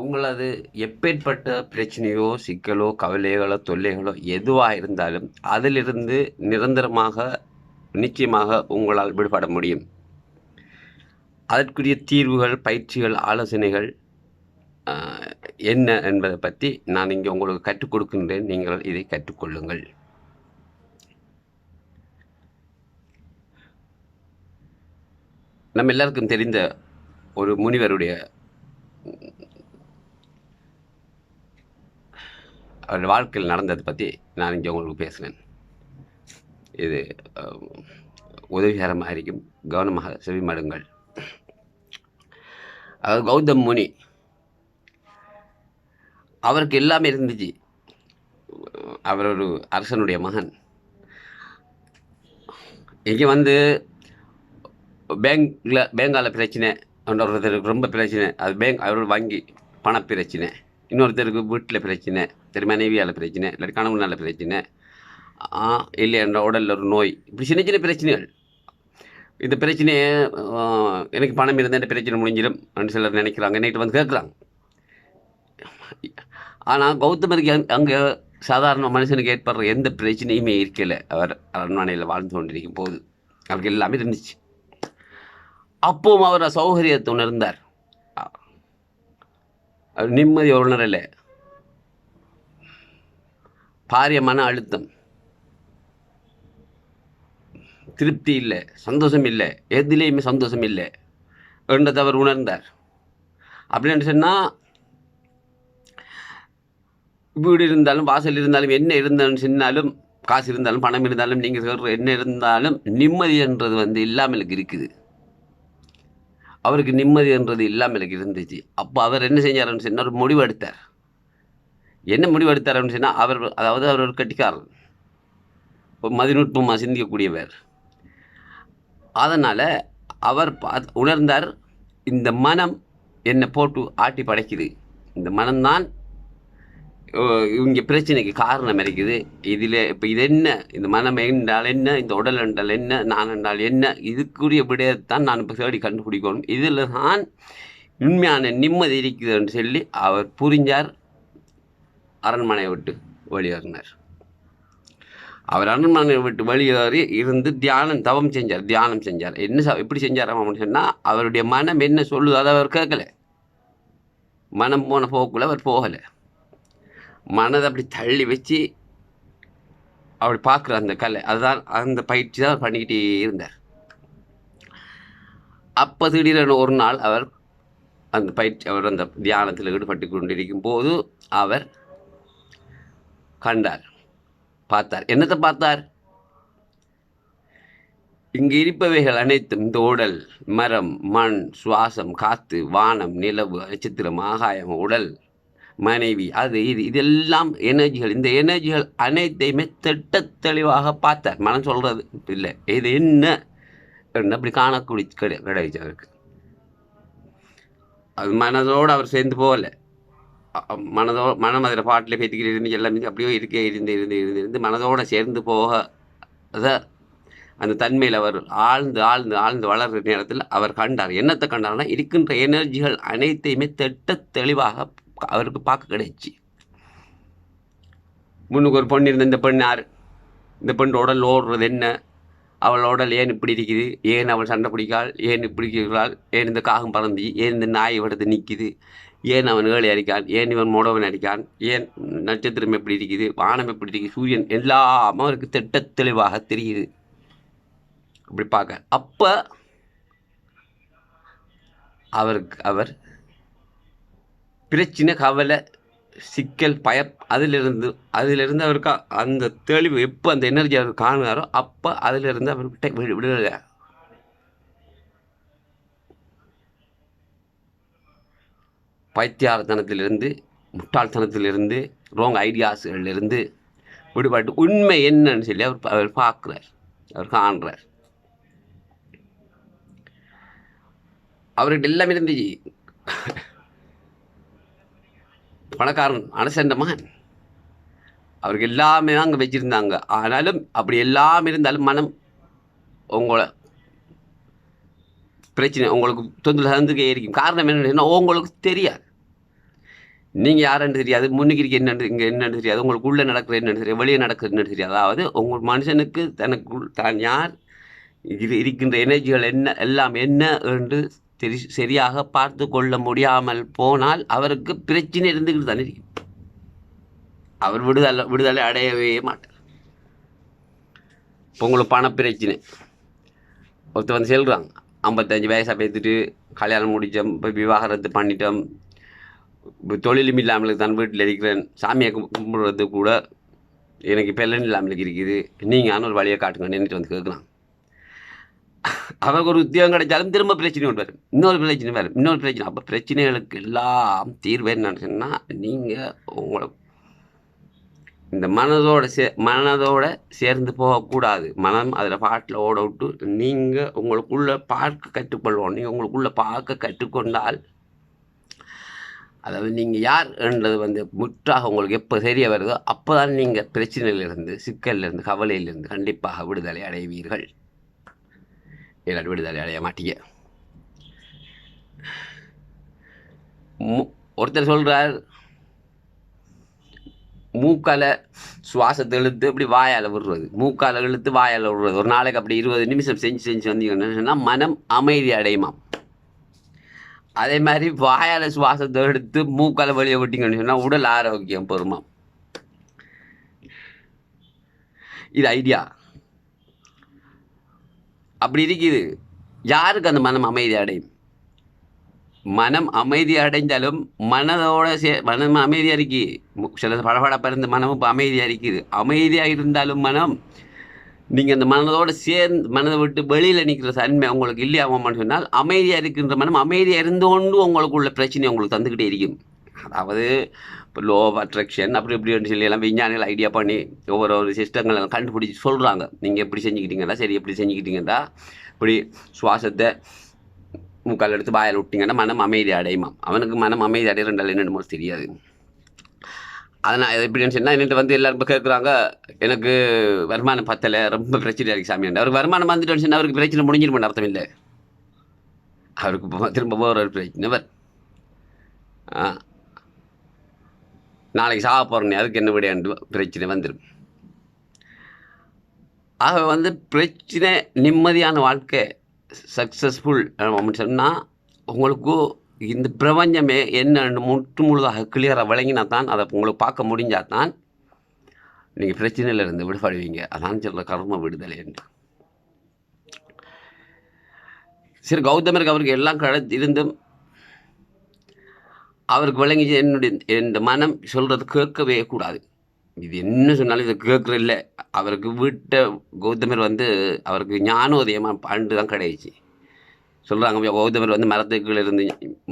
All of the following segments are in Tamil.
உங்களது எப்பேற்பட்ட பிரச்சனையோ சிக்கலோ கவலைகளோ தொல்லைகளோ எதுவாக இருந்தாலும் அதிலிருந்து நிரந்தரமாக நிச்சயமாக உங்களால் விடுபட முடியும். அதற்குரிய தீர்வுகள் பயிற்சிகள் ஆலோசனைகள் என்ன என்பதை பற்றி நான் இங்கே உங்களுக்கு கற்றுக் கொடுக்கின்றேன். நீங்கள் இதை கற்றுக்கொள்ளுங்கள். நம்ம எல்லாருக்கும் தெரிந்த ஒரு முனிவருடைய அவருடைய வாழ்க்கையில் நடந்ததை பற்றி நான் இங்கே உங்களுக்கு பேசுகிறேன் இது உதவிகரமாக இருக்கும் கவனமாக செவிமடுங்கள். அதாவது கௌதம் முனி அவருக்கு எல்லாமே இருந்துச்சு. அவர் ஒரு அரசனுடைய மகன். இங்கே வந்து பேங்க்கில் பேங்கால பிரச்சனை ஒருத்தருக்கு ரொம்ப பிரச்சனை. அது பேங்க் அவரோட வங்கி பண பிரச்சனை இன்னொருத்தருக்கு வீட்டில் பிரச்சனை சரி மனைவியால் பிரச்சனை இல்லாட்டி கணவனால் பிரச்சனை. ஆ, இல்லை என்ற உடலில் ஒரு நோய். இப்படி சின்ன சின்ன பிரச்சனைகள். இந்த பிரச்சனையை எனக்கு பணம் இருந்தால் இந்த பிரச்சனை முடிஞ்சிடும் அப்படின்னு சிலர் நினைக்கிறாங்க. நைட்டு வந்து கேட்குறாங்க. ஆனால் கௌதமருக்கு அங்கே சாதாரண மனுஷனுக்கு ஏற்படுற எந்த பிரச்சனையுமே இருக்கலை. அவர் அரண்மனையில் வாழ்ந்து கொண்டிருக்கும் போது. அவருக்கு எல்லாமே இருந்துச்சு. அப்பவும் அவர் சௌகரியத்தை உணர்ந்தார் நிம்மதி உணரல. பாரிய மன அழுத்தம். திருப்தி இல்லை சந்தோஷம் இல்லை எதுலேயுமே சந்தோஷம் இல்லை. என்றதை அவர் உணர்ந்தார். அப்படின்னு சொன்னால் வீடு இருந்தாலும் வாசல் இருந்தாலும் என்ன இருந்தாலும் சொன்னாலும் காசு இருந்தாலும் பணம் இருந்தாலும் நீங்கள் சொல்கிற என்ன இருந்தாலும் நிம்மதி என்றது வந்து இல்லாமலுக்கு இருக்குது. அவருக்கு நிம்மதி என்றது இல்லாமலுக்கு இருந்துச்சு. அப்போ அவர் என்ன செஞ்சார் சொன்னால் ஒரு முடிவு எடுத்தார் என்ன முடிவு அப்படின்னு சொன்னால் அவர் அதாவது அவர் ஒரு கட்டிக்காரர் ஒரு மதிநுட்பமாக சிந்திக்கக்கூடியவர். அதனால் அவர் பா- உணர்ந்தார் இந்த மனம் என்னை போட்டு ஆட்டி படைக்குது. இந்த மனம்தான் இவங்க பிரச்சனைக்கு காரணம் இருக்குது. இதில் இப்போ இது என்ன? இந்த மனம் என்றால் என்ன? இந்த உடல் என்றால் என்ன? நான் என்றால் என்ன? இதுக்குரிய விடயத்தான் நான் இப்போ தேடி கண்டுபிடிக்கணும். இதில் தான் உண்மையான நிம்மதி இருக்குதுன்னு சொல்லி அவர் புரிஞ்சார். அரண்மனையை விட்டு வெளியேறினார். அவர் அரண்மனையை விட்டு வெளியேறி இருந்து தியானம் தவம் செஞ்சார் தியானம் செஞ்சார். என்ன எப்படி செஞ்சார் அப்படின்னு சொன்னால் அவருடைய மனம் என்ன சொல்லுது அதை அவர் கேட்கல. மனம் போன போக்குள்ள அவர் போகலை. மனதை அப்படி தள்ளி வச்சு அப்படி பார்க்குற அந்த கலை அதுதான் அந்த பயிற்சி தான் பண்ணிக்கிட்டே இருந்தார். அப்போ திடீரென ஒரு நாள் அவர் அந்த பயிற்சி அவர் அந்த தியானத்தில் ஈடுபட்டு கொண்டிருக்கும் போது அவர் கண்டார் பார்த்தார். என்னத்தை பார்த்தார்? இங்கு இருப்பவைகள் அனைத்தும் இந்த உடல் மரம் மண் சுவாசம் காத்து வானம் நிலவு நட்சத்திரம் ஆகாயம் உடல் மனைவி அது இது இதெல்லாம் எனர்ஜிகள். இந்த எனர்ஜிகள் அனைத்தையுமே திட்ட தெளிவாக பார்த்தார். மனம் சொல்கிறது இல்லை. இது என்ன அப்படி காணக்கூடிய கிடை கிடைச்சு அவருக்கு. அது மனதோடு அவர் சேர்ந்து போகல. மனதோ மனம் அதில் பாட்டில் பேத்திக்கிட்டு இருந்து எல்லாமே அப்படியே இருக்கே இருந்து இருந்து இருந்து இருந்து மனதோடு சேர்ந்து போக அந்த தன்மையில் அவர் ஆழ்ந்து ஆழ்ந்து ஆழ்ந்து வளர்கிற நேரத்தில் அவர் கண்டார். என்னத்தை கண்டார்னா இருக்கின்ற எனர்ஜிகள் அனைத்தையுமே திட்ட தெளிவாக அவருக்கு பார்க்க கிடைச்சி. முன்னுக்கு ஒரு பொண்ணு இருந்த இந்த பெண் யார்? இந்த பெண் உடல் ஓடுறது என்ன? அவள் உடல் ஏன் இப்படி இருக்குது? ஏன் அவள் சண்டை பிடிக்காள்? ஏன் இப்படி இருக்கிறாள்? ஏன் இந்த காகம் பறந்து ஏன் இந்த நாய் விடத்து நிற்கிது ஏன் அவன் ஏழை அடிக்கான்? ஏன் இவன் முடவன் அடிக்கான்? ஏன் நட்சத்திரம் எப்படி இருக்குது? வானம் எப்படி இருக்குது? சூரியன் எல்லாமே அவருக்கு திட்ட தெளிவாக தெரியுது. அப்படி பார்க்க. அப்போ அவருக்கு அவர் பிரச்சனை கவலை சிக்கல் பயம் அதிலிருந்து அதிலிருந்து அவருக்கு அந்த தெளிவு எப்போ அந்த எனர்ஜி அவர் காணுகிறாரோ அப்போ அதிலிருந்து அவர் விட்ட விடு விடுதலை. பைத்தியாரத்தனத்திலிருந்து முட்டாள்தனத்திலிருந்து ரோங் ஐடியாஸ்களிலிருந்து விடுபட்டு உண்மை என்னன்னு சொல்லி அவர் அவர் பார்க்குறார் அவர் காண்றார். அவர்கிட்ட எல்லாமே இருந்துச்சு. பணக்காரன் அனசண்ட மகன். அவருக்கு எல்லாமே தான் அங்கே வச்சுருந்தாங்க. ஆனாலும் அப்படி எல்லாம் இருந்தாலும் மனம் உங்களை பிரச்சனை உங்களுக்கு தொந்தில் சந்துக்கே இருக்கும் காரணம் என்னன்னா உங்களுக்கு தெரியாது. நீங்கள் யாருன்னு தெரியாது. முன்னுக்கு இருக்க என்னன்னு இங்கே என்னன்னு தெரியாது. உங்களுக்கு உள்ளே நடக்கிற என்னென்னு தெரியாது. வெளியே நடக்கிறது என்னன்னு தெரியாது. அதாவது உங்கள் மனுஷனுக்கு தனக்குள் தான் யார் இது இருக்கின்ற எனர்ஜிகள் என்ன எல்லாம் என்ன என்று தெரி சரியாக பார்த்து கொள்ள முடியாமல் போனால் அவருக்கு பிரச்சனை இருந்துக்கிட்டு தானே இருக்கும் அவர் விடுதலை விடுதலை அடையவே மாட்டார். இப்போ உங்களுக்கு பணப்பிரச்சனை ஒருத்தர் வந்து செல்கிறாங்க ஐம்பத்தஞ்சு வயசாக பேத்துட்டு கல்யாணம் முடித்தோம் இப்போ விவாகரத்து பண்ணிட்டோம் இப்போ தொழிலும் இல்லாமல் தான் வீட்டில் இருக்கிறேன் சாமியை கும்பிடுறது கூட எனக்கு பெல்லன் இல்லாமல் இருக்குது. நீங்கள் ஒரு வழியை காட்டுங்க நின்றுட்டு வந்து கேட்குறான் அவருக்கு ஒரு உத்தியோகம் கிடைச்சாலும் திரும்ப பிரச்சனை ஒன்று வரும். இன்னொரு பிரச்சனை வரும். இன்னொரு பிரச்சனை. அப்போ பிரச்சனைகளுக்கு எல்லாம் தீர்வு என்னன்னு சொன்னால் நீங்கள் உங்களை இந்த மனதோட சே மனதோட சேர்ந்து போகக்கூடாது. மனம் அதில் பாட்டில் ஓட விட்டு நீங்கள் உங்களுக்குள்ளே பார்க்க கற்றுக்கொள்வோம் நீங்கள் உங்களுக்குள்ளே பார்க்க கற்றுக்கொண்டால் அதாவது நீங்கள் யார் என்றது வந்து முற்றாக உங்களுக்கு எப்போ தெரிய வருதோ அப்போ தான் நீங்கள் பிரச்சனையிலிருந்து சிக்கலிலிருந்து கவலையிலிருந்து கண்டிப்பாக விடுதலை அடைவீர்கள். இல்லாட்டி விடுதலை அடைய மாட்டீங்க மு- ஒருத்தர் சொல்கிறார் மூக்கால சுவாசத்தை இழுத்து இப்படி வாயால் விடுறது. மூக்கால இழுத்து வாயால் விடுறது. ஒரு நாளைக்கு அப்படி இருபது நிமிஷம் செஞ்சு செஞ்சு வந்தீங்கன்னு சொன்னால் மனம் அமைதி அடையுமாம். அதே மாதிரி வாயால் சுவாசத்தை எடுத்து மூக்கால வெளியே விட்டீங்கன்னு சொன்னால் உடல் ஆரோக்கியம் பெறுமாம். இது ஐடியா அப்படி இருக்குது. யாருக்கு அந்த மனம் அமைதி அடையும்? மனம் அமைதி அடைஞ்சாலும் மனதோட சே மனம் அமைதியாக இருக்கு சில படபடப்பாக இருந்த மனமும் இப்போ அமைதியாக இருக்குது அமைதியாக இருந்தாலும் மனம் நீங்கள் அந்த மனதோடு சேர்ந்து மனதை விட்டு வெளியில் நிற்கிற தன்மை உங்களுக்கு இல்லையாமன்னு சொன்னால் அமைதியாக இருக்கின்ற மனம் அமைதியாக இருந்தோண்டு உங்களுக்குள்ள பிரச்சனை உங்களுக்கு தந்துக்கிட்டே இருக்கும். அதாவது இப்போ லோ அட்ராக்ஷன் அப்படி இப்படின்னு சொல்லி எல்லாம் விஞ்ஞானிகள் ஐடியா பண்ணி ஒவ்வொரு ஒரு சிஸ்டங்கள் எல்லாம் கண்டுபிடிச்சி சொல்கிறாங்க நீங்கள் எப்படி செஞ்சுக்கிட்டீங்கன்னா சரி எப்படி செஞ்சுக்கிட்டீங்கன்னா இப்படி சுவாசத்தை முக்கால் எடுத்து வாயில் விட்டிங்கன்னா மனம் அமைதி அடையுமா அவனுக்கு மனம் அமைதி அடைய ரெண்டால் என்னென்னு தெரியாது. அதனால் எப்படின்னு சொன்னால் என்னட்டு வந்து எல்லாரும் இப்போ கேட்குறாங்க எனக்கு வருமானம் பத்தலை ரொம்ப பிரச்சனையாக இருக்குது சாமி அவருக்கு வருமானம் வந்துட்டு சொன்னால் அவருக்கு பிரச்சனை முடிஞ்சிருமோ அர்த்தம் இல்லை. அவருக்கு திரும்ப ஒரு பிரச்சனை. ஆ நாளைக்கு சாக போகிறேன் அதுக்கு என்ன விடையாண்டு பிரச்சனை வந்துடும் ஆக வந்து பிரச்சனை நிம்மதியான வாழ்க்கை சக்ஸஸ்ஃபுல் அப்படின்னு சொன்னால் உங்களுக்கு இந்த பிரபஞ்சமே என்ன முற்று முழுதாக கிளியராக விளங்கினா தான் அதை உங்களுக்கு பார்க்க முடிஞ்சால் தான் நீங்கள் பிரச்சனையில இருந்து விடுபடுவீங்க. அதான் சொல்கிற கர்ம விடுதலை என்று. சரி கௌதமருக்கு அவருக்கு எல்லாம் கட இருந்தும் அவருக்கு விளங்கிச்சு என்னுடைய இந்த மனம் சொல்கிறது கேட்கவே கூடாது. இது என்ன சொன்னாலும் இதை கேட்குற இல்லை. அவருக்கு வீட்டை கௌதமர் வந்து அவருக்கு ஞானோதயமாக பண்டு தான் கிடையாச்சு சொல்கிறாங்க கௌதமர் வந்து மரத்துக்குள்ள இருந்து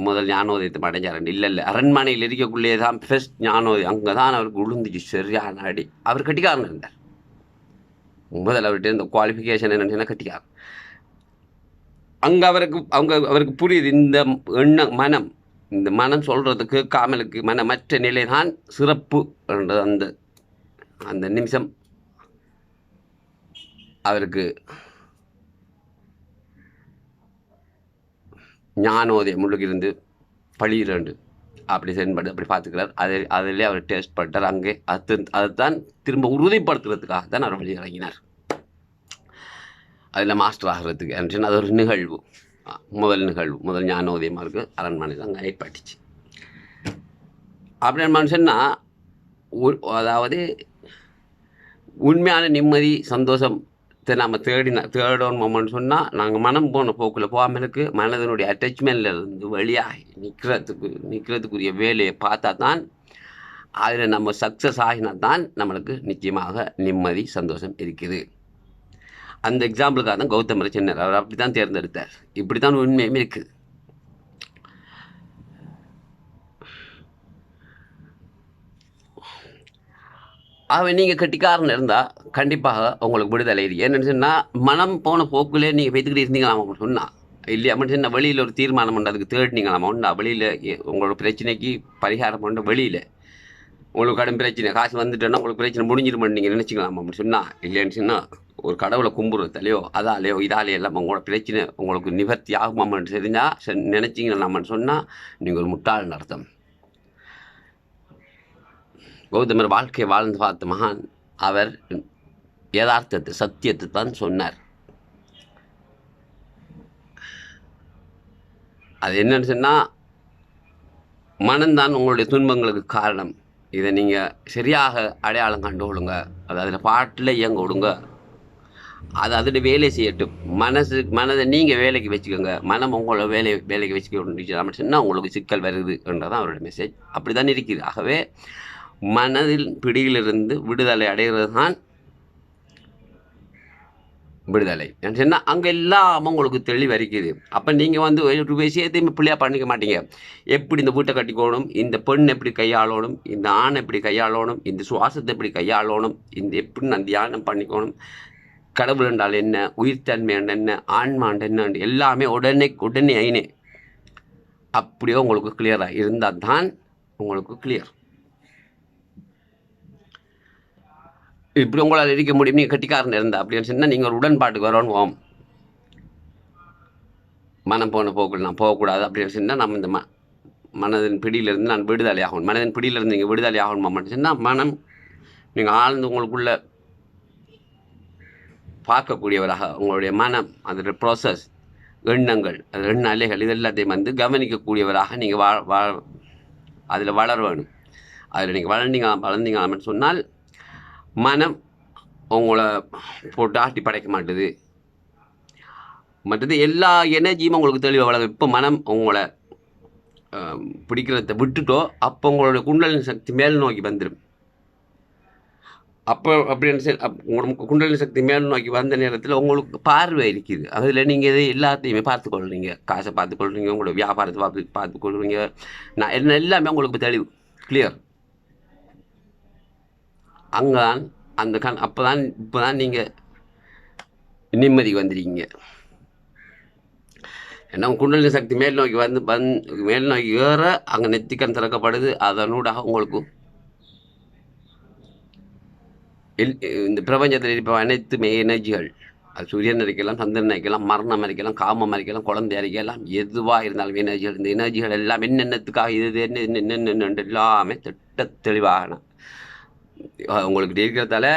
முதல் ஞானோதயத்தை அடைஞ்சார் இல்லை இல்லை. அரண்மனையில் இருக்கக்குள்ளே தான் ஃபர்ஸ்ட் ஞானோதயம். அங்கே தான் அவருக்கு உளுந்துச்சு சரியான அடி. அவர் கட்டிக்காரன் இருந்தார். முதல் அவர்கிட்ட இந்த குவாலிஃபிகேஷன் என்னென்னா கட்டிக்காரன் அங்கே அவருக்கு அவங்க அவருக்கு புரியுது இந்த எண்ணம் மனம். இந்த மனம் சொல்கிறதுக்கு காமலுக்கு மனமற்ற நிலை தான் சிறப்பு என்ற அந்த அந்த நிமிஷம். அவருக்கு ஞானோதயம் முழுகிருந்து பழியிரண்டு அப்படி செயல்படு அப்படி பார்த்துக்கிறார். அதை அதிலே அவர் டேஸ்ட் பண்ணிட்டார் அங்கே அது அதுதான் திரும்ப உறுதிப்படுத்துறதுக்காக தான் அவர் வழி இறங்கினார். அதில் மாஸ்டர் ஆகிறதுக்கு. என்று அது ஒரு நிகழ்வு. முதல் நிகழ்வு முதல் ஞானோதயமாக இருக்குது அரண்மனை தான் அங்கே ஏற்பட்டுச்சு. அப்படின்னு மனுஷன்னா உ- அதாவது உண்மையான நிம்மதி சந்தோஷத்தை நம்ம தேடின தேடணுமோன்னு சொன்னால் நாங்கள் மனம் போன போக்கில் போகாமல் இருக்கு. மனதனுடைய அட்டாச்மெண்ட்ல இருந்து வெளியாகி நிற்கிறதுக்கு நிற்கிறதுக்குரிய வேலையை பார்த்தா தான் அதில் நம்ம சக்ஸஸ் ஆகினா தான் நம்மளுக்கு நிச்சயமாக நிம்மதி சந்தோஷம் இருக்குது. அந்த எக்ஸாம்பிளுக்காக தான் கௌதமர் சின்னர். அவர் அப்படி தான் தேர்ந்தெடுத்தார். இப்படி தான் உண்மையும் இருக்குது. அவன் நீங்கள் கட்டிக்காரன் இருந்தால் கண்டிப்பாக உங்களுக்கு விடுதலை இருக்கு என்னன்னு சொன்னால் மனம் போன போக்குலேயே நீங்கள் வைத்துக்கிட்டு இருந்தீங்களாமா சொன்னால் இல்லையா? அப்படின்னு சொன்னால் வெளியில் ஒரு தீர்மானம் பண்ண அதுக்கு தேடினீங்களாமா உண்டா. வெளியில் உங்களோட பிரச்சனைக்கு பரிகாரம் பண்ண வெளியில். உங்களுக்கு கடும் பிரச்சனை காசு வந்துட்டேன்னா உங்களுக்கு பிரச்சனை முடிஞ்சிருமான்னு நீங்கள் நினச்சிக்கலாம்? அப்படின்னு சொன்னால் இல்லைன்னு சொன்னால் ஒரு கடவுளை கும்புறதாலையோ அதாலேயோ இதாலே எல்லாம் உங்களோட பிரச்சனை உங்களுக்கு நிவர்த்தி ஆகுமான்னு தெரிஞ்சால் நினச்சிங்களாமான்னு சொன்னால் நீங்கள் ஒரு முட்டாள் அர்த்தம் கௌதமர் வாழ்க்கையை வாழ்ந்து பார்த்த மகான் அவர் யதார்த்தத்தை சத்தியத்தை தான் சொன்னார். அது என்னன்னு சொன்னால் மனம்தான் உங்களுடைய துன்பங்களுக்கு காரணம். இதை நீங்கள் சரியாக அடையாளம் கண்டு கொள்ளுங்க. அது அதில் பாட்டில் இயங்க விடுங்க. அது அதோட வேலை செய்யட்டும். மனசு மனதை நீங்கள் வேலைக்கு வச்சுக்கோங்க. மனம் உங்களை வேலை வேலைக்கு வச்சுக்க சொன்னால் உங்களுக்கு சிக்கல் வருது என்றதான் அவரோட மெசேஜ் அப்படி தான் இருக்குது ஆகவே மனதில் பிடியிலிருந்து விடுதலை அடைகிறது தான் விடுதலை. சொன்னால் அங்கே எல்லாம் உங்களுக்கு தெளிவு இருக்குது அப்போ நீங்கள் வந்து ஒரு விஷயத்தையும் பிள்ளையாக பண்ணிக்க மாட்டீங்க. எப்படி இந்த வீட்டை கட்டிக்கணும் இந்த பெண் எப்படி கையாளணும் இந்த ஆண் எப்படி கையாளணும் இந்த சுவாசத்தை எப்படி கையாளணும் இந்த எப்படி அந்த தியானம் பண்ணிக்கணும் கடவுள் என்றால் என்ன உயிர்த்தன்மை என்ன ஆன்மாண்டு என்ன எல்லாமே உடனே உடனே ஐனே அப்படியே உங்களுக்கு கிளியராக இருந்தால் தான் உங்களுக்கு கிளியர் இப்படி உங்களால் இருக்க முடியும் நீங்கள் கட்டிக்காரன் இருந்தா. அப்படின்னு சொன்னால் நீங்கள் ஒரு உடன்பாட்டுக்கு வரணும் ஓம். மனம் போன போக்கில் நான் போகக்கூடாது. அப்படின்னு சொன்னால் நம்ம இந்த ம மனதின் பிடியிலிருந்து நான் விடுதலை ஆகணும். மனதின் பிடியிலிருந்து நீங்கள் விடுதலை ஆகணுமா மட்டும் சொன்னால் மனம் நீங்கள் ஆழ்ந்து உங்களுக்குள்ள பார்க்கக்கூடியவராக உங்களுடைய மனம் அதோட ப்ராசஸ் எண்ணங்கள் அது எண்ண அலைகள் இது எல்லாத்தையும் வந்து கவனிக்கக்கூடியவராக நீங்கள் வா வா அதில் வளர வேணும் அதில் நீங்கள் வளர்ந்தீங்க வளர்ந்தீங்க சொன்னால் மனம் உங்களை போட்டு ஆட்டி படைக்க மாட்டுது. மற்றது எல்லா எனர்ஜியும் உங்களுக்கு தெளிவாக வளரும். இப்போ மனம் உங்களை பிடிக்கிறத விட்டுட்டோ அப்போ உங்களோட குண்டலின் சக்தி மேல் நோக்கி வந்துடும் அப்போ அப்படின்னு உங்களுக்கு குண்டலின் சக்தி மேல் நோக்கி வந்த நேரத்தில் உங்களுக்கு பார்வை இருக்குது. அதில் நீங்கள் இதை எல்லாத்தையுமே பார்த்துக்கொள்றீங்க. காசை பார்த்துக்கொள்றீங்க உங்களோட வியாபாரத்தை பார்த்து பார்த்துக்கொள்றீங்க. நான் என்ன எல்லாமே உங்களுக்கு தெளிவு. கிளியர் அங்கதான் அந்த கண் அப்போ தான் இப்போ தான் நீங்கள் நிம்மதிக்கு வந்திருக்கீங்க. ஏன்னா குண்டலினி சக்தி மேல் நோக்கி வந்து வந் மேல் நோக்கி ஏற அங்கே நெத்திக்கண் திறக்கப்படுது. அதனூடாக உங்களுக்கு எல் இந்த பிரபஞ்சத்தில் இருப்ப அனைத்துமே எனர்ஜிகள் அது சூரியன் அரைக்கலாம் சந்திரன் அரைக்கலாம் மரணம் அரிக்கலாம் காமம் அரிக்கலாம் குழந்தை அரைக்கலாம் எதுவாக இருந்தாலும் எனர்ஜிகள் இந்த எனர்ஜிகள் எல்லாம் என்னென்னத்துக்காக இது என்ன என்னென்னு எல்லாமே திட்ட தெளிவாகணும் உங்களுக்கு இருக்கிறதால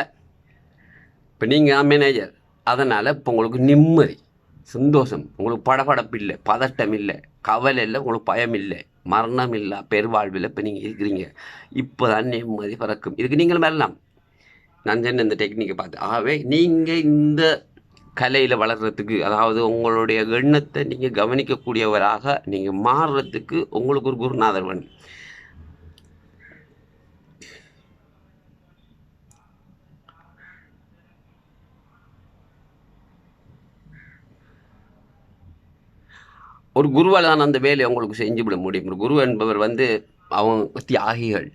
இப்போ நீங்கள் மேனேஜர் அதனால் இப்போ உங்களுக்கு நிம்மதி சந்தோஷம். உங்களுக்கு படபடப்பு இல்லை பதட்டம் இல்லை கவலை இல்லை உங்களுக்கு பயம் இல்லை மரணம் இல்லை பெருவாழ்வில் இப்போ நீங்கள் இருக்கிறீங்க. இப்போ தான் நிம்மதி பிறக்கும். இதுக்கு நீங்களும் வரலாம். நான் சொன்ன இந்த டெக்னிக்கை பார்த்து. ஆகவே நீங்கள் இந்த கலையில் வளர்கிறதுக்கு அதாவது உங்களுடைய எண்ணத்தை நீங்கள் கவனிக்கக்கூடியவராக நீங்கள் மாறுறதுக்கு உங்களுக்கு ஒரு குருநாதர் வேணும். ஒரு குருவால் தான் அந்த வேலையை அவங்களுக்கு செஞ்சு விட முடியும். ஒரு குரு என்பவர் வந்து அவங்க தியாகிகள்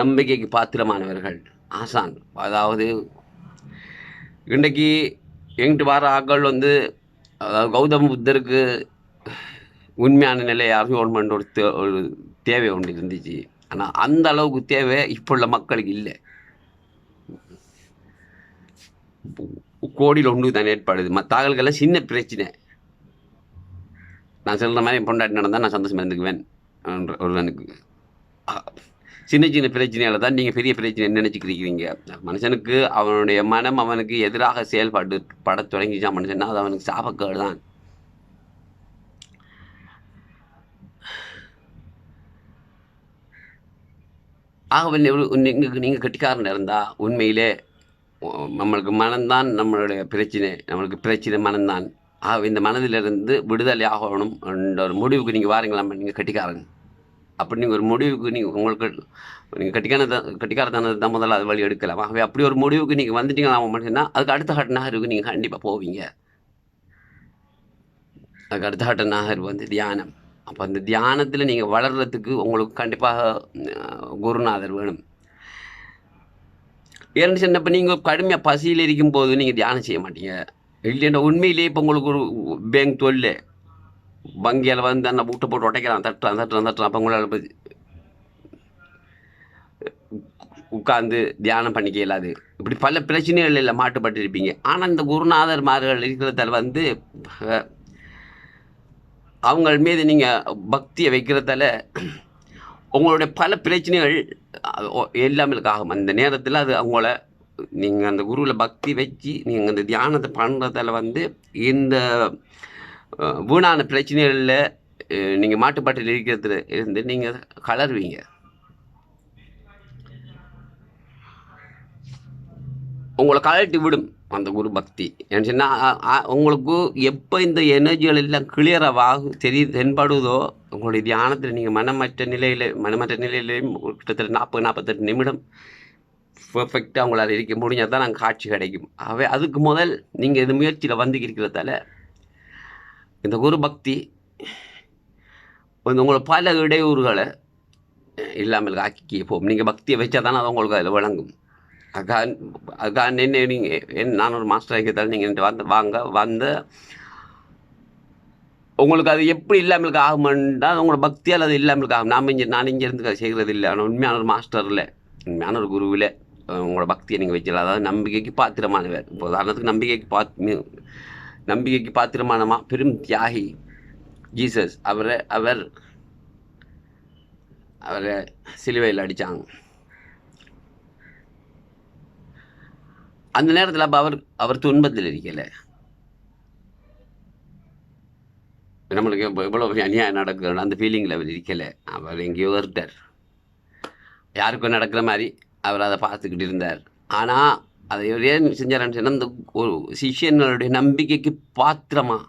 நம்பிக்கைக்கு பாத்திரமானவர்கள் ஆசான். அதாவது இன்றைக்கு எங்கிட்டு வர ஆக்கள் வந்து அதாவது கௌதம் புத்தருக்கு உண்மையான நிலையை அறிவோன் ஒரு தே ஒரு தேவை ஒன்று இருந்துச்சு. ஆனால் அந்த அளவுக்கு தேவை இப்போ உள்ள மக்களுக்கு இல்லை. கோடியில் ஒன்று தான் ஏற்பாடுது மற்ற ஆளுக்கெல்லாம் சின்ன பிரச்சனை. நான் சொல்கிற மாதிரி பொண்டாட்டி நடந்தால் நான் சந்தோஷமாக இருந்துக்குவேன் ஒருவனுக்கு சின்ன சின்ன பிரச்சனையால் தான் நீங்கள் பெரிய பிரச்சனை நினச்சிக்கிறீங்க மனுஷனுக்கு அவனுடைய மனம் அவனுக்கு எதிராக செயல்பாடு பட தொடங்கிச்சான் மனுஷன்னா அது அவனுக்கு சாபக்கேடு தான். ஆகவே நீங்கள் நீங்கள் கட்டிக்காரன் இருந்தால் உண்மையிலே நம்மளுக்கு மனம்தான் நம்மளுடைய பிரச்சனை நம்மளுக்கு பிரச்சனை மனம்தான். இந்த மனதிலிருந்து விடுதலை ஆகணும் என்ற ஒரு முடிவுக்கு நீங்கள் வாரீங்களா நீங்கள் கட்டிக்காரங்க? அப்படி நீங்கள் ஒரு முடிவுக்கு நீங்கள் உங்களுக்கு நீங்கள் கட்டிக்கான கட்டிக்காரத்தானது தான் முதல்ல அது வழி எடுக்கலாம் ஆகவே அப்படி ஒரு முடிவுக்கு நீங்கள் வந்துட்டீங்களா மட்டும்னா அதுக்கு அடுத்த கட்ட நகருக்கு நீங்கள் கண்டிப்பாக போவீங்க. அதுக்கு அடுத்த கட்ட நகர் வந்து தியானம். அப்போ அந்த தியானத்தில் நீங்கள் வளர்கிறதுக்கு உங்களுக்கு கண்டிப்பாக குருநாதர் வேணும். ஏன்னு சொன்னப்போ நீங்கள் கடுமையாக பசியில் இருக்கும்போது நீங்கள் தியானம் செய்ய மாட்டீங்க. இல்லைன்னா உண்மையிலேயே இப்போ உங்களுக்கு ஒரு பேங்க் தொழில் வங்கியால் வந்து அந்த விட்டு போட்டு உடைக்கிறான் தட்டுறான் தட்டுறான் தட்டுறான். அப்போ உங்களால் போய் உட்காந்து தியானம் பண்ணிக்க இயலாது. இப்படி பல பிரச்சனைகள் இல்லை மாட்டுப்பட்டுருப்பீங்க. ஆனால் இந்த குருநாதர் மார்கள் இருக்கிறதால வந்து அவங்கள் மீது நீங்கள் பக்தியை வைக்கிறதால உங்களுடைய பல பிரச்சனைகள் அது ஒ- எல்லாமே ஆகும் அந்த நேரத்தில் அது அவங்கள நீங்கள் அந்த குருவில் பக்தி வச்சு நீங்கள் அந்த தியானத்தை பண்ணுறதால வந்து இந்த வீணான பிரச்சனைகளில் நீங்கள் மாட்டுப்பாட்டில் இருக்கிறதுல இருந்து நீங்கள் கலருவீங்க. உங்களை கழட்டி விடும் அந்த குரு பக்தி. ஏன்னு சொன்னால் உங்களுக்கு எப்போ இந்த எனர்ஜிகள் எல்லாம் கிளியராக ஆகும் தெரிய தென்படுதோ உங்களுடைய தியானத்தில் நீங்கள் மனமற்ற நிலையில் மனமற்ற நிலையிலேயும் கிட்டத்தட்ட நாற்பது நாற்பத்தெட்டு நிமிடம் பெர்ஃபெக்டாக உங்களால் இருக்க முடிஞ்சால் தான் நாங்கள் காட்சி கிடைக்கும். ஆகவே அதுக்கு முதல் நீங்கள் இந்த முயற்சியில் வந்து இருக்கிறதால இந்த குரு பக்தி வந்து உங்களை பல இடையூறுகளை இல்லாமல் ஆக்கி போகும். நீங்கள் பக்தியை வச்சா தானே அது உங்களுக்கு அதில் விளங்கும். அக்கா அக்கா என்ன நீங்கள் என் நான் ஒரு மாஸ்டர் ஆகியதால் நீங்கள் வந்து வாங்க வந்து உங்களுக்கு அது எப்படி இல்லாமலுக்கு ஆகுமெண்டா உங்களோட பக்தியால் அது இல்லாமல் ஆகும். நாம் இங்கே நான் இங்கே இருந்து அதை செய்கிறது இல்லை ஆனால் உண்மையான ஒரு மாஸ்டர் இல்லை. உண்மையான ஒரு குருவில். உங்களோட பக்தியை நீங்கள் வச்சிடலாம் அதாவது நம்பிக்கைக்கு பாத்திரமானவர். இப்போ உதாரணத்துக்கு நம்பிக்கைக்கு பாத் நம்பிக்கைக்கு பாத்திரமானமா? பெரும் தியாகி ஜீசஸ். அவரை அவர் அவரை சிலுவையில் அடித்தாங்க அந்த நேரத்தில் அப்போ அவர் அவர் துன்பத்தில் இருக்கல. நம்மளுக்கு இப்போ இவ்வளோ அநியாயம் நடக்குது அந்த ஃபீலிங்கில் அவர் இருக்கல. அவர் எங்கேயோ ஒருத்தர் யாருக்கும் நடக்கிற மாதிரி அவர் அதை பார்த்துக்கிட்டு இருந்தார். ஆனால் அதை இவர் ஏன் செஞ்சாருன்னு சொன்னால் அந்த ஒரு சிஷியனுடைய நம்பிக்கைக்கு பாத்திரமாக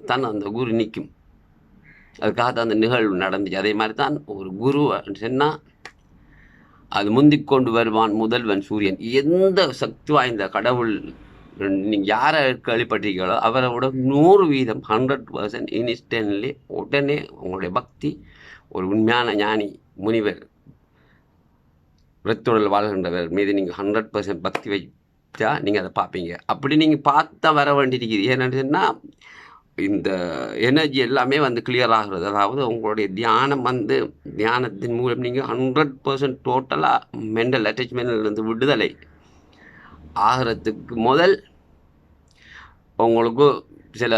தான் அந்த குரு நிற்கும் அதுக்காக தான் அந்த நிகழ்வு நடந்துச்சு. அதே மாதிரி தான் ஒரு குரு சொன்னால் அது முந்திக் கொண்டு வருவான் முதல்வன் சூரியன். எந்த சக்தி வாய்ந்த கடவுள் நீங்கள் யாரை கேள்விப்பட்டிருக்கீங்களோ அவரோட நூறு வீதம் ஹண்ட்ரட் பர்சன்ட் இன்ஸ்டன்ட்லி உடனே உங்களுடைய பக்தி ஒரு உண்மையான ஞானி முனிவர் ரத்துடல் வாழ்கின்றவர். மீது நீங்கள் ஹண்ட்ரட் பர்சன்ட் பக்தி வைத்தா நீங்கள் அதை பார்ப்பீங்க. அப்படி நீங்கள் பார்த்தா வர வேண்டியிருக்குது. ஏன்னு சொன்னால் இந்த எனர்ஜி எல்லாமே வந்து கிளியர் ஆகிறது. அதாவது உங்களுடைய தியானம் வந்து தியானத்தின் மூலம் நீங்கள் ஹண்ட்ரட் பர்சன்ட் டோட்டலாக மென்டல் அட்டாச்மெண்ட்லேருந்து விடுதலை ஆகிறதுக்கு முதல் உங்களுக்கு சில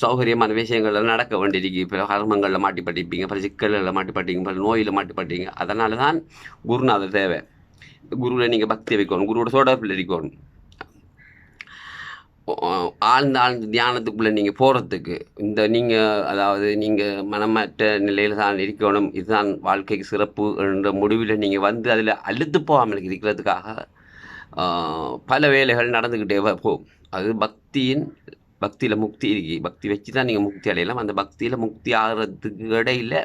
சௌகரியமான விஷயங்கள் நடக்க வேண்டியிருக்கு. பல கர்மங்களில் மாட்டிப்பட்டிருப்பீங்க பல சிக்கல்களில் மாட்டிப்பட்டீங்க பல நோயில் மாட்டிப்பட்டீங்க அதனால தான் குருநாதர் தேவை. குருவில் நீங்கள் பக்தி வைக்கணும் குருவோட தொடர்பில் இருக்கணும். ஆழ்ந்த ஆழ்ந்த தியானத்துக்குள்ளே நீங்கள் போகிறதுக்கு இந்த நீங்கள் அதாவது நீங்கள் மனமற்ற நிலையில் தான் இருக்கணும். இதுதான் வாழ்க்கைக்கு சிறப்பு என்ற முடிவில் நீங்கள் வந்து அதில் அழுத்து போகாமல் இருக்கிறதுக்காக பல வேலைகள் நடந்துக்கிட்டே போகும். அது பக்தியின் பக்தியில் முக்தி இருக்கு பக்தி வச்சு தான் நீங்கள் முக்தி அடையலாம். அந்த பக்தியில் முக்தி ஆகிறதுக்கு இடையில்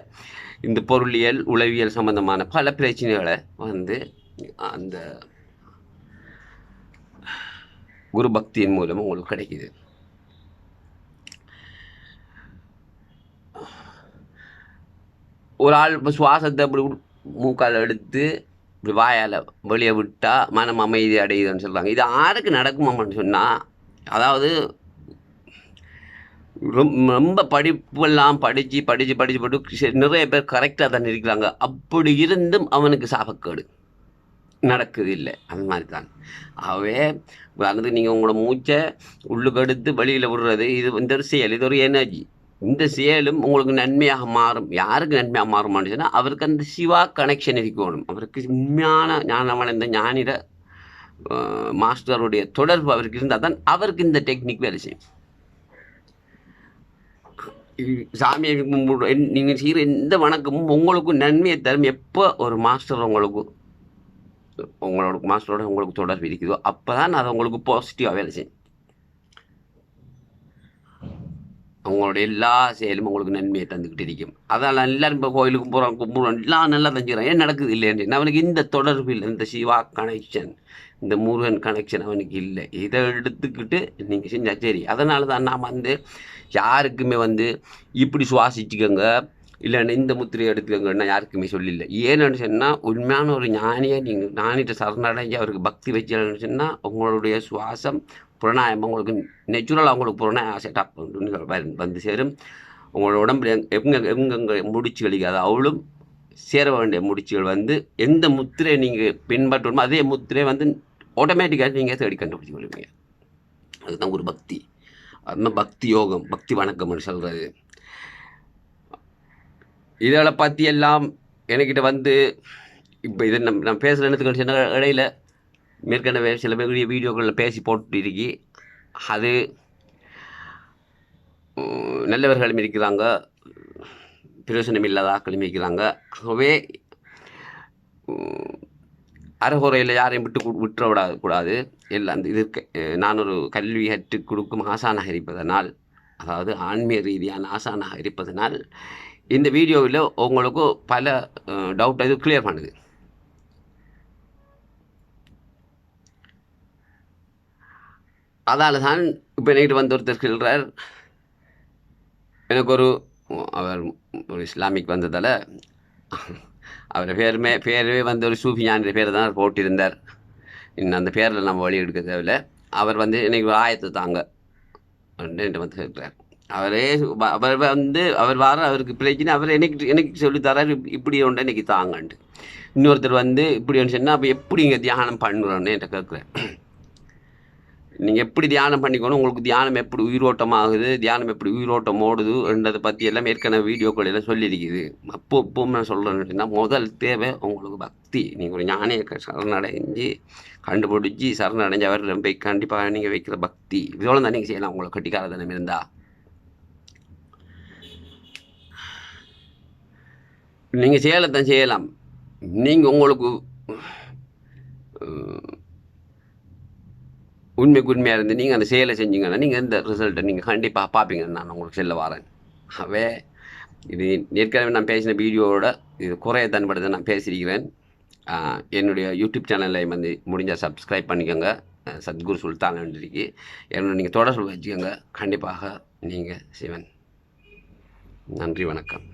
இந்த பொருளியல் உளவியல் சம்பந்தமான பல பிரச்சனைகளை வந்து அந்த குரு பக்தியின் மூலம் உங்களுக்கு கிடைக்குது. ஒரு ஆள் இப்போ சுவாசத்தை அப்படி மூக்கால் எடுத்து இப்படி வாயால் வெளியே விட்டால் மனம் அமைதி அடையுதுன்னு சொல்கிறாங்க இது யாருக்கு நடக்குமான்னு சொன்னால் அதாவது ரொம்ப ரொம்ப படிப்பெல்லாம் படித்து படித்து படித்து படித்து நிறைய பேர் கரெக்டாக தான் இருக்கிறாங்க. அப்படி இருந்தும் அவனுக்கு சாபக்கேடு. நடக்குது இல்லை அந்த மாதிரி தான் ஆகவே உதாரணத்துக்கு நீங்கள் உங்களோட மூச்சை உள்ளுக்கு எடுத்து வெளியில் விடுறது இது இந்த ஒரு செயல் இது ஒரு எனர்ஜி இந்த செயலும் உங்களுக்கு நன்மையாக மாறும். யாருக்கு நன்மையாக மாறுமான்னு சொன்னால் அவருக்கு அந்த சிவா கனெக்ஷன் இருக்கணும். அவருக்கு உண்மையான ஞானவன் இந்த ஞானிட மாஸ்டருடைய தொடர்பு அவருக்கு இருந்தால் தான் அவருக்கு இந்த டெக்னிக் வேலை செய்யும். சாமியை கும்பிடு நீங்கள் செய்கிற எந்த வணக்கமும் உங்களுக்கும் நன்மையை தரும். எப்போ ஒரு மாஸ்டர் உங்களுக்கு உங்களோட மாஸ்டரோட உங்களுக்கு தொடர்பு இருக்குதோ அப்போ தான் அது உங்களுக்கு பாசிட்டிவாக வேலை செய்யும் அவங்களுடைய எல்லா செயலும் உங்களுக்கு நன்மையை தந்துக்கிட்டு இருக்கும். அதனால் எல்லாரும் இப்போ கோயிலுக்கு போகிறோம் கும்பிட்றோம் எல்லாம் நல்லா தஞ்சுக்கிறோம். ஏன் நடக்குது இல்லைன்னு அவனுக்கு இந்த தொடர்பு இல்லை. இந்த சிவா கனெக்ஷன் இந்த முருகன் கனெக்ஷன் அவனுக்கு இல்லை. இதை எடுத்துக்கிட்டு நீங்கள் செஞ்சால் சரி. அதனால தான் நாம் வந்து யாருக்குமே வந்து இப்படி சுவாசிச்சுக்கோங்க இல்லைன்னா இந்த முத்திரையை எடுத்துக்கோங்கன்னா யாருக்குமே சொல்லல. ஏன்னு சொன்னால் உண்மையான ஒரு ஞானியை நீங்கள் ஞானிட்ட சரணடைஞ்சு அவருக்கு பக்தி வச்சுன்னு சொன்னால் உங்களுடைய சுவாசம் புலனாயம் உங்களுக்கு நேச்சுரலாக உங்களுக்கு புறநாயம் செட்டப் வந்து சேரும். உங்களோட உடம்புல எங்க எங்கெங்க முடிச்சு அது அவளும் சேர வேண்டிய முடிச்சுகள் வந்து எந்த முத்திரை நீங்கள் பின்பற்றணுமோ அதே முத்திரை வந்து ஆட்டோமேட்டிக்காக நீங்கள் தேடி கண்டுபிடிச்சு கொள்வீங்க. அதுதான் ஒரு பக்தி. அதுதான் பக்தி யோகம் பக்தி வணக்கம்னு சொல்கிறது இதில் பற்றி எல்லாம் என்கிட்ட வந்து இப்போ இதை நம்ம நான் பேசுகிற இடத்துக்கு சின்ன இடையில மேற்கனவே சில பேருடைய வீடியோக்களில் பேசி போட்டு இருக்கி அது நல்லவர்களும் இருக்கிறாங்க பிரயோசனம் இல்லாதாக்களும் இருக்கிறாங்க. ஆகவே அறகுறையில் யாரையும் விட்டு விட்டுற விடாது கூடாது. எல்லாம் அந்த இதற்கு நான் ஒரு கல்வி கற்றுக் கொடுக்கும் ஆசானாக இருப்பதனால் அதாவது ஆன்மீக ரீதியான ஆசானாக இருப்பதனால் இந்த வீடியோவில் உங்களுக்கு பல டவுட் இது கிளியர் பண்ணுது. அதால் தான் இப்போ நைட்டு வந்து ஒருத்தர் சொல்கிறார் எனக்கு ஒரு அவர் ஒரு இஸ்லாமிக் வந்ததால் அவர் பேருமே பேரவே வந்து ஒரு சூஃபியான்ற பேர் தான் போட்டிருந்தார். இன்னும் அந்த பேரில் நம்ம வழி எடுக்க தேவையில்ல. அவர் வந்து எனக்கு ஒரு ஆயத்தை தாங்க. அப்படின்னு வந்து கேட்குறார் அவரே அவர் வந்து அவர் வர அவருக்கு பிரச்சனை அவர் எனக்கு எனக்கு சொல்லித்தரார் இப்படி ஒன்று எனக்கு தாங்கன்ட்டு. இன்னொருத்தர் வந்து இப்படி ஒன்று சொன்னால் அப்போ எப்படி இங்கே தியானம் பண்ணுறோன்னு என்கிட்ட கேட்குறேன் நீங்கள் எப்படி தியானம் பண்ணிக்கணும் உங்களுக்கு தியானம் எப்படி உயிரோட்டமாகுது தியானம் எப்படி உயிரோட்டம் ஓடுதுன்றதை பற்றி எல்லாம் ஏற்கனவே வீடியோக்கள் எல்லாம் சொல்லியிருக்குது. அப்போ இப்போ நான் சொல்கிறேன்னா முதல் தேவை உங்களுக்கு பக்தி. நீங்கள் ஒரு ஞானியை சரணடைஞ்சு கண்டுபிடிச்சி சரணடைஞ்சு அவர் போய் கண்டிப்பாக நீங்கள் வைக்கிற பக்தி. இதோட தான் நீங்கள் செய்யலாம் உங்களுக்கு கட்டிக்கால தினம் இருந்தா. நீங்கள் செய்யலாம் செய்யலாம். நீங்கள் உங்களுக்கு உண்மைக்கு உண்மையாக இருந்து நீங்கள் அந்த செயலை செஞ்சீங்கன்னா நீங்கள் இந்த ரிசல்ட்டை நீங்கள் கண்டிப்பாக பார்ப்பீங்கன்னு நான் உங்களுக்கு சொல்ல வரேன். அவே இது ஏற்கனவே நான் பேசின வீடியோவோட இது குறைய தன்படுத்த நான் பேசியிருக்கிறேன். என்னுடைய யூடியூப் சேனலில் வந்து முடிஞ்சால் சப்ஸ்கிரைப் பண்ணிக்கோங்க. சத்குரு சுல்தான் வேண்டியிருக்கு என்னோட நீங்கள் தொடர்பு வச்சுக்கோங்க. கண்டிப்பாக நீங்கள் சிவன். நன்றி வணக்கம்.